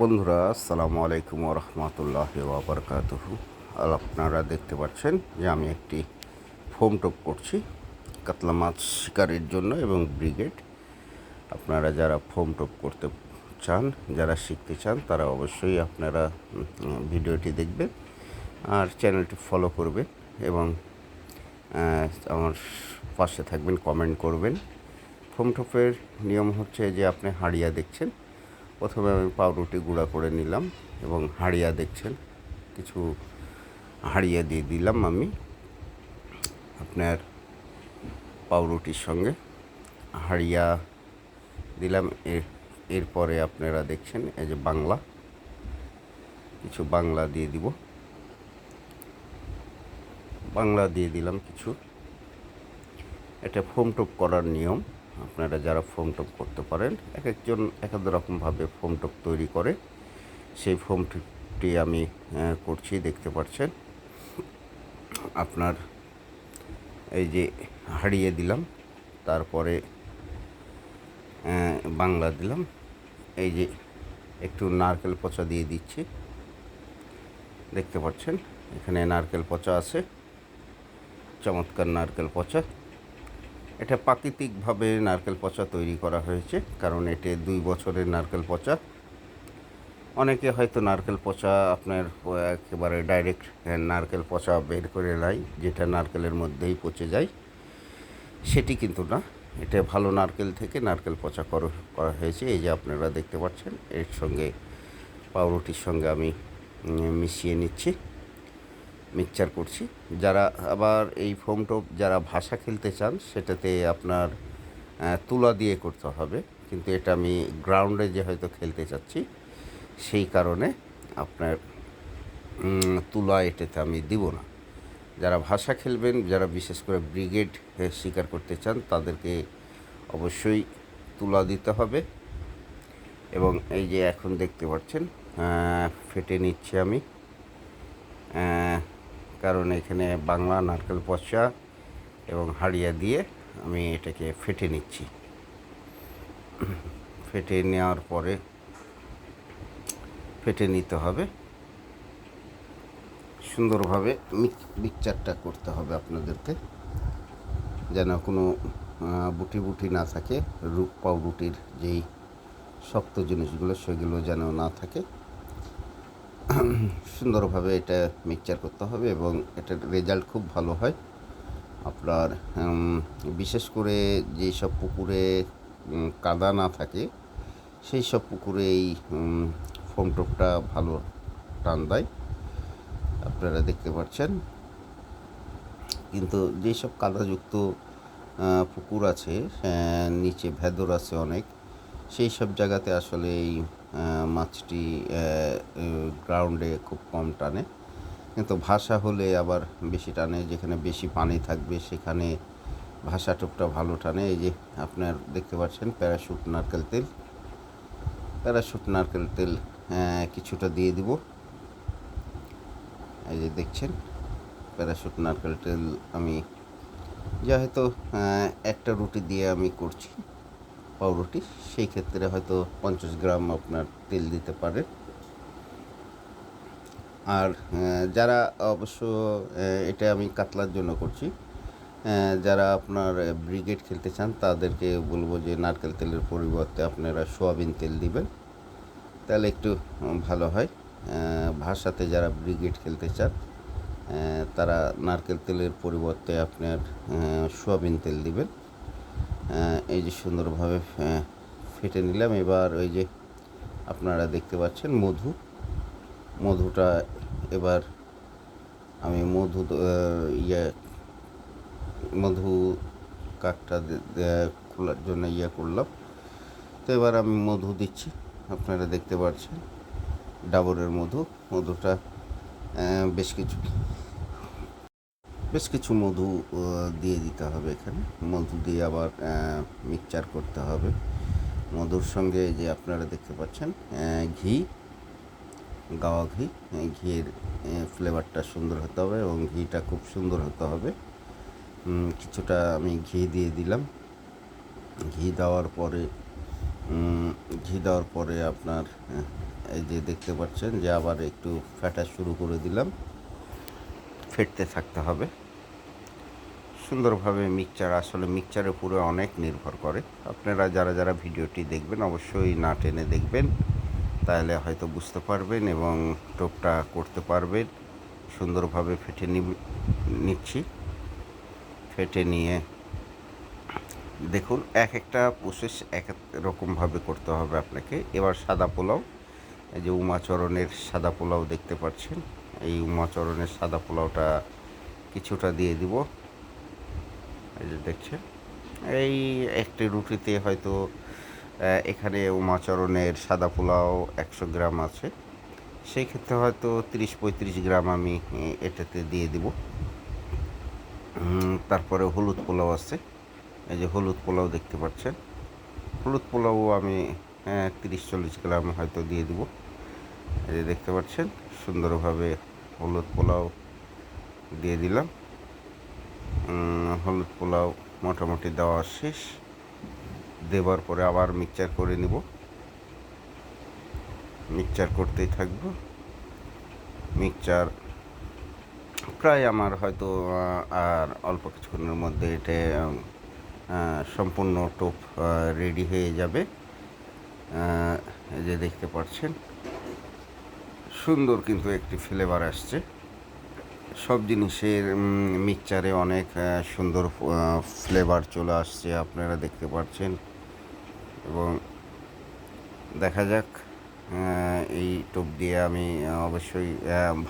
বন্ধুরা, আসসালামু আলাইকুম রহমতুল্লাহ ওবরকাতহু আর আপনারা দেখতে পাচ্ছেন যে আমি একটি ফোম টপ করছি, কাতলা মাছ শিকারের জন্য এবং ব্রিগেড। আপনারা যারা ফোম টপ করতে চান, যারা শিখতে চান, তারা অবশ্যই আপনারা ভিডিওটি দেখবেন আর চ্যানেলটি ফলো করবেন এবং আমার পাশে থাকবেন, কমেন্ট করবেন। ফোম টপের নিয়ম হচ্ছে যে আপনি হাড়িয়া দেখছেন প্রথমে আমি পাউরুটি গুঁড়া করে নিলাম এবং হাড়িয়া দেখছেন, কিছু হাড়িয়া দিয়ে দিলাম আমি আপনার পাউরুটির সঙ্গে। হাড়িয়া দিলাম, এর, এরপরে আপনারা দেখছেন এই যে বাংলা, কিছু বাংলা দিয়ে দিব। বাংলা দিয়ে দিলাম কিছু। এটা ফোম টোপ করার নিয়ম। আপনারা যারা ফোম টোপ করতে পারেন, এক একজন এক এক রকমভাবে ফোম টোপ তৈরি করে, সেই ফোম টোপটি আমি করছি, দেখতে পাচ্ছেন। আপনার এই যে হারিয়ে দিলাম, তারপরে বাংলা দিলাম। এই যে একটু নারকেল পচা দিয়ে দিচ্ছি। দেখতে পাচ্ছেন, এখানে নারকেল পচা আছে। চমৎকার নারকেল পচা। এটা প্রাকৃতিকভাবে নারকেল পচা তৈরি করা হয়েছে, কারণ এতে দুই বছরের নারকেল পচা। অনেকে হয়তো নারকেল পচা আপনার একেবারে ডাইরেক্ট নারকেল পচা বের করে নেয়, যেটা নারকেলের মধ্যেই পচে যায়। সেটি কিন্তু না, এটা ভালো নারকেল থেকে নারকেল পচা করা হয়েছে। এই যে আপনারা দেখতে পাচ্ছেন, এর সঙ্গে পাউরুটির সঙ্গে আমি মিশিয়ে নিচ্ছি। মিক্সচার করছি। যারা আবার এই ফোম টোপ, যারা ভাষা খেলতে চান, সেটাতে আপনার তুলা দিয়ে করতে হবে। কিন্তু এটা আমি গ্রাউন্ডে যে হয়তো খেলতে চাচ্ছি, সেই কারণে আপনার তুলা এটাতে আমি দিব না। যারা ভাষা খেলবেন, যারা বিশেষ করে ব্রিগেড শিকার করতে চান, তাদেরকে অবশ্যই তুলা দিতে হবে। এবং এই যে এখন দেখতে পাচ্ছেন ফেটে নিচ্ছি আমি। কারণ এখানে বাংলা নারকেল পচা এবং হাড়িয়া দিয়ে আমি এটাকে ফেটে নিচ্ছি। ফেটে নেওয়ার পরে ফেটে নিতে হবে। সুন্দরভাবে মিক- মিক্সচারটা করতে হবে আপনাদেরকে। যেন কোনো বুটি বুটি না থাকে, রূপ পাউরুটির যেই শক্ত জিনিসগুলো সেগুলো যেন না থাকে। সুন্দরভাবে এটা মিক্সচার করতে হবে এবং এটার রেজাল্ট খুব ভালো হয়। আপনার বিশেষ করে যেই সব পুকুরে কাদা না থাকে সেই সব পুকুরে এই উম, ফোম টোপটা ভালো টান দেয়। আপনারা দেখতে পাচ্ছেন। কিন্তু যেসব কাদাযুক্ত পুকুর আছে নিচে ভেদর আছে অনেক সেই সব জায়গাতে আসলে এই মাছটি গ্রাউন্ডে খুব কম টানে। কিন্তু ভাষা হলে আবার বেশি টানে, যেখানে বেশি পানি থাকবে সেখানে ভাষা টোপটা ভালো টানে। এই যে আপনার দেখতে পাচ্ছেন প্যারাশুট নারকেল তেল। প্যারাশুট নারকেল তেল কিছুটা দিয়ে দিব। এই যে দেখছেন প্যারাশুট নারকেল তেল আমি যা হয়তো একটা রুটি দিয়ে আমি করছি পাউরুটি, সেই ক্ষেত্রে হয়তো পঞ্চাশ গ্রাম আপনার তেল দিতে পারে। আর যারা অবশ্য এটা আমি কাতলার জন্য করছি যারা আপনার ব্রিগেড খেলতে চান, তাদেরকে বলব যে নারকেল তেলের পরিবর্তে আপনারা সোয়াবিন তেল দিবেন। তাহলে একটু ভালো হয়। ভাষাতে যারা ব্রিগেড খেলতে চান তারা নারকেল তেলের পরিবর্তে আপনার সোয়াবিন তেল দিবেন। এই যে সুন্দরভাবে ফেটে নিলাম। এবার ওই যে আপনারা দেখতে পাচ্ছেন মধু। মধুটা এবার আমি মধু ইয়ে মধু কাকটা খোলার জন্য ইয়ে করলাম। তো এবার আমি মধু দিচ্ছি। আপনারা দেখতে পাচ্ছেন ডাবরের মধু। মধুটা বেশ কিছু বেশ কিছু মধু দিয়ে দিতে হবে এখানে। মধু দিয়ে আবার মিক্সচার করতে হবে। মধুর সঙ্গে যে আপনারা দেখতে পাচ্ছেন ঘি, গাওয়া ঘি। ঘিয়ের ফ্লেভারটা সুন্দর হতে হবে এবং ঘিটা খুব সুন্দর হতে হবে। কিছুটা আমি ঘি দিয়ে দিলাম। ঘি দেওয়ার পরে ঘি দেওয়ার পরে আপনার এই যে দেখতে পাচ্ছেন যে আবার একটু ফেটা শুরু করে দিলাম। ফেটতে থাকতে হবে। সুন্দরভাবে মিক্সচার আসলে মিক্সচারের উপরে অনেক নির্ভর করে। আপনারা যারা যারা ভিডিওটি দেখবেন, অবশ্যই না টেনে দেখবেন, তাহলে হয়তো বুঝতে পারবেন এবং টোপটা করতে পারবেন। সুন্দরভাবে ফেটে নিচ্ছি। ফেটে নিয়ে দেখুন এক একটা প্রসেস এক এক রকমভাবে করতে হবে আপনাকে। এবার সাদা পোলাও, এই যে উমাচরণের সাদা পোলাও দেখতে পাচ্ছেন, এই উমাচরণের সাদা পোলাওটা কিছুটা দিয়ে দিব। এই যে দেখছেন? এই একটি রুটিতে হয়তো এখানে উমাচরণের সাদা পোলাও একশো গ্রাম আছে। সেই ক্ষেত্রে হয়তো তিরিশ পঁয়ত্রিশ গ্রাম আমি এটাতে দিয়ে দিব। তারপরে হলুদ পোলাও আছে। এই যে হলুদ পোলাও দেখতে পাচ্ছেন। হলুদ পোলাও আমি তিরিশ চল্লিশ গ্রাম হয়তো দিয়ে দিব। এই যে দেখতে পাচ্ছেন, সুন্দরভাবে হলুদ পোলাও দিয়ে দিলাম। হলুদ পোলাও মোটামুটি দেওয়া শেষ। দেবার পরে আবার মিক্সচার করে নিব। মিক্সচার করতেই থাকব। মিক্সচার প্রায় আমার হয়তো আর অল্প কিছুক্ষণের মধ্যে এটা সম্পূর্ণ টোপ রেডি হয়ে যাবে। যে দেখতে পাচ্ছেন, সুন্দর কিন্তু একটি ফ্লেভার আসছে। সব জিনিসের মিক্সচারে অনেক সুন্দর ফ্লেভার চলে আসছে আপনারা দেখতে পাচ্ছেন। এবং দেখা যাক এই টোপ দিয়ে আমি অবশ্যই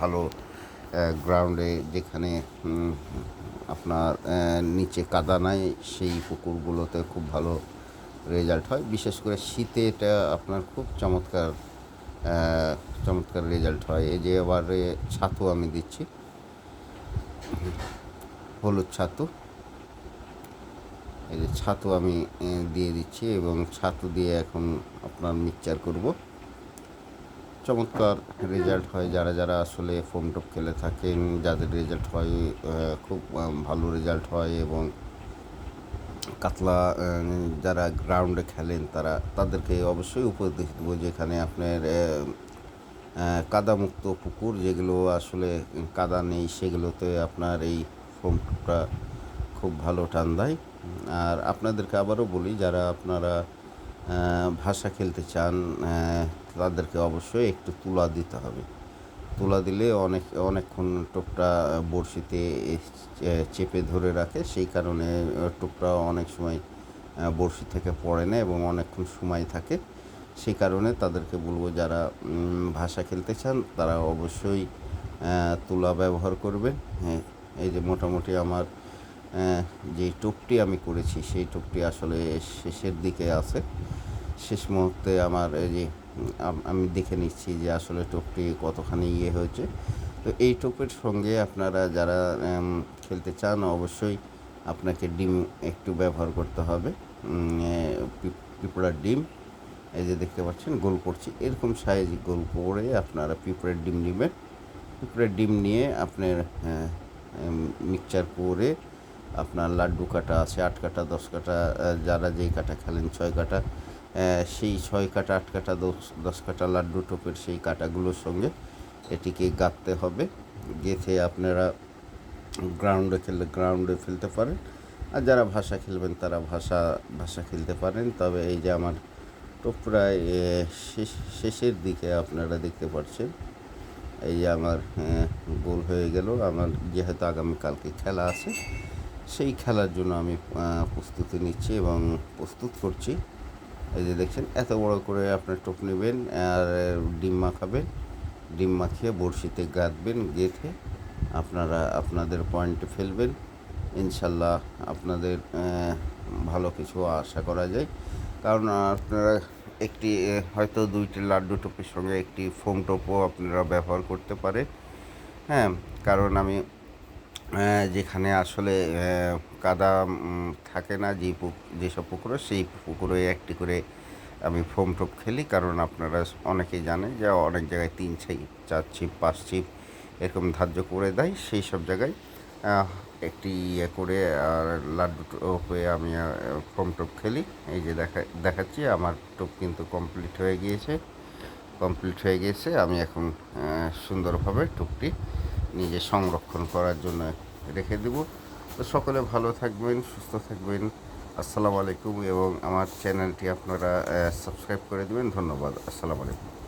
ভালো গ্রাউন্ডে যেখানে আপনার নিচে কাদা নাই, সেই পুকুরগুলোতে খুব ভালো রেজাল্ট হয়। বিশেষ করে শীতে এটা আপনার খুব চমৎকার চমৎকার রেজাল্ট হয়। এই যে এবারে ছাতু আমি দিচ্ছি। হলুদ ছাতু। এই যে ছাতু আমি দিয়ে দিচ্ছি এবং ছাতু দিয়ে এখন আপনার মিক্সচার করব। চমৎকার রেজাল্ট হয়। যারা যারা আসলে ফোম টপ খেলে থাকেন, যাদের রেজাল্ট হয় খুব ভালো রেজাল্ট হয় এবং কাতলা যারা গ্রাউন্ডে খেলেন তারা, তাদেরকে অবশ্যই উপদেশ দেবো যেখানে আপনার কাদামুক্ত পুকুর, যেগুলো আসলে কাদা নেই, সেগুলোতে আপনার এই ফোম টপটা খুব ভালো টান দেয় আর আপনাদেরকে আবারও বলি, যারা আপনারা ভাষা খেলতে চান তাদেরকে অবশ্যই একটু তুলা দিতে হবে। তুলা দিলে অনেক, অনেকক্ষণ টোপটা বড়শিতে চেপে ধরে রাখে। সেই কারণে টোপটা অনেক সময় বড়শি থেকে পড়ে না এবং অনেকক্ষণ সময় থাকে। সেই কারণে তাদেরকে বলব যারা ভাষা খেলতে চান, তারা অবশ্যই তুলা ব্যবহার করবেন। হ্যাঁ এই যে মোটামুটি আমার যে টোপটি আমি করেছি, সেই টোপটি আসলে শেষের দিকে আছে। শেষ মুহূর্তে আমার এই যে, আমি দেখে নিচ্ছি যে আসলে টোপটি কতখানি ইয়ে হয়েছে। তো এই টোপের সঙ্গে আপনারা যারা খেলতে চান, অবশ্যই আপনাকে ডিম একটু ব্যবহার করতে হবে। পিঁপড়ার ডিম। এই যে দেখতে পাচ্ছেন, গোল করছি। এরকম সাইজ গোল করে আপনারা পিঁপড়ের ডিম নেবেন। পিঁপড়ের ডিম নিয়ে আপনার মিক্সচার করে আপনার লাড্ডু কাটা আছে, আট কাটা, দশ কাটা যারা যেই কাটা খেলেন, ছয় কাটা সেই ছয় কাটা, আট কাটা, দশ দশ কাটা লাড্ডু টোপের সেই কাটাগুলোর সঙ্গে এটিকে গাঁথতে হবে। গেঁথে আপনারা গ্রাউন্ডে খেললে গ্রাউন্ডে ফেলতে পারেন। আর যারা ভাষা খেলবেন, তারা ভাষা ভাষা খেলতে পারেন। তবে এই যে আমার টোপ প্রায় শেষ, শেষের দিকে আপনারা দেখতে পাচ্ছেন। এই যে আমার গোল হয়ে গেল। আমার যেহেতু আগামীকালকে খেলা আছে, সেই খেলার জন্য আমি প্রস্তুতি নিচ্ছি এবং প্রস্তুত করছি। এই যে দেখছেন, এত বড় করে আপনার টোপ নেবেন আর ডিম মাখাবেন। ডিম মাখিয়ে বড়শিতে গাঁথবেন, গেঁথে আপনারা আপনাদের পয়েন্টে ফেলবেন। ইনশাল্লাহ আপনাদের ভালো কিছু আশা করা যায়। কারণ আপনারা একটি হয়তো দুইটি লাড্ডু টোপের সঙ্গে একটি ফোম টোপও আপনারা ব্যবহার করতে পারেন হ্যাঁ কারণ আমি যেখানে আসলে কাদা থাকে না, যে পুক যেসব পুকুরে সেই পুকুরে একটি করে আমি ফোম টোপ খেলি। কারণ আপনারা অনেকেই জানেন যে অনেক জায়গায় তিন ছিপ, চার ছিপ, পাঁচ ছিপ এরকম ধার্য করে দেয়। সেই সব জায়গায় একটি ইয়ে করে আর লাড্ডু হয়ে আমি ফোম টোপ খেলি। এই যে দেখা, দেখাচ্ছি, আমার টোপ কিন্তু কমপ্লিট হয়ে গিয়েছে। কমপ্লিট হয়ে গিয়েছে। আমি এখন সুন্দরভাবে টুকটি নিজে সংরক্ষণ করার জন্য রেখে দেব। তো সকলে ভালো থাকবেন, সুস্থ থাকবেন। আসসালামু আলাইকুম এবং আমার চ্যানেলটি আপনারা সাবস্ক্রাইব করে দেবেন। ধন্যবাদ। আসসালামু আলাইকুম।